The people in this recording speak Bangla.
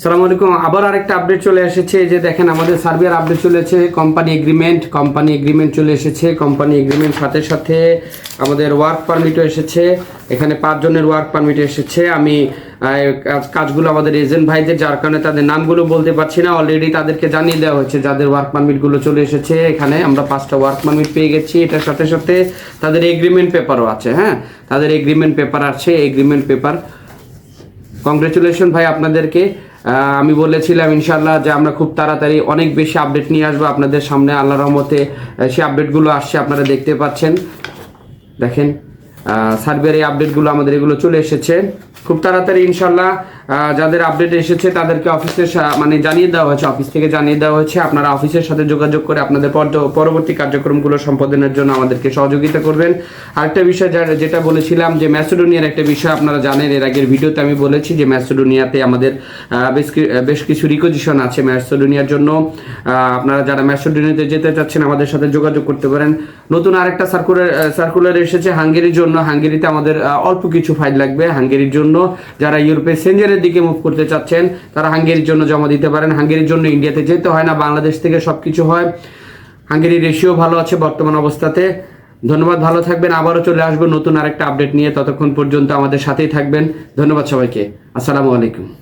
সালাম আলাইকুম। আবার আরেকটা আপডেট চলে এসেছে যে দেখেন আমাদের সার্বিয়ার আপডেট চলেছে কোম্পানি এগ্রিমেন্ট কোম্পানি এগ্রিমেন্ট চলে এসেছে কোম্পানি এগ্রিমেন্ট সাথে সাথে আমাদের ওয়ার্ক পারমিটও এসেছে, এখানে পাঁচজনের ওয়ার্ক পারমিট এসেছে। আমি কাজগুলো আমাদের এজেন্ট ভাইদের, যার কারণে তাদের নামগুলো বলতে পারছি না অলরেডি তাদেরকে জানিয়ে দেওয়া হয়েছে যাদের ওয়ার্ক পারমিটগুলো চলে এসেছে, এখানে আমরা পাঁচটা ওয়ার্ক পারমিট পেয়ে গেছি। এটার সাথে সাথে তাদের এগ্রিমেন্ট পেপারও আছে হ্যাঁ? তাদের এগ্রিমেন্ট পেপার আছে এগ্রিমেন্ট পেপার কংগ্রেচুলেশন ভাই আপনাদেরকে। আমি বলেছিলাম ইনশাল্লাহ যে আমরা খুব তাড়াতাড়ি অনেক বেশি আপডেট নিয়ে আসব আপনাদের সামনে। আল্লাহ রহমতে সে আপডেটগুলো আসছে, আপনারা দেখতে পাচ্ছেন। দেখেন সার্ভের এই আপডেটগুলো আমাদের এগুলো চলে এসেছে। খুব তাড়াতাড়ি ইনশাল্লাহ যাদের আপডেট এসেছে তাদেরকে অফিসের মানে জানিয়ে দেওয়া হয়েছে অফিস থেকে জানিয়ে দেওয়া হয়েছে। আপনারা অফিসের সাথে যোগাযোগ করে আপনাদের পর- পরবর্তী কার্যক্রমগুলো সম্পাদনের জন্য আমাদেরকে সহযোগিতা করবেন। আরেকটা বিষয় যেটা বলেছিলাম যে ম্যাসেডোনিয়ার একটা বিষয় আপনারা জানেন, এর আগের ভিডিওতে আমি বলেছি যে ম্যাসেডোনিয়াতে আমাদের বেশ বেশ কিছু রিকোজিশন আছে ম্যাসেডোনিয়ার জন্য। আপনারা যারা ম্যাসেডোনিয়াতে যেতে চাচ্ছেন আমাদের সাথে যোগাযোগ করতে পারেন। নতুন আরেকটা সার্কুলার সার্কুলার এসেছে হাঙ্গেরির জন্য। হাঙ্গেরিতে আমাদের অল্প কিছু ফাইল লাগবে হাঙ্গেরির জন্য। যারা ইউরোপের সেঞ্জারের দিকে মুভ করতে চাচ্ছেন, তারা হাঙ্গেরির জন্য জমা দিতে পারেন। হাঙ্গেরির জন্য ইন্ডিয়াতে যেতে হয় না, বাংলাদেশ থেকে সব কিছু হয়। হাঙ্গেরির রেশিও ভালো আছে বর্তমান অবস্থাতে। ধন্যবাদ, ভালো থাকবেন। আবারও চলে আসব নতুন আরেকটা আপডেট নিয়ে। ততক্ষণ পর্যন্ত আমাদের সাথেই থাকবেন। ধন্যবাদ সবাইকে। আসসালামু আলাইকুম।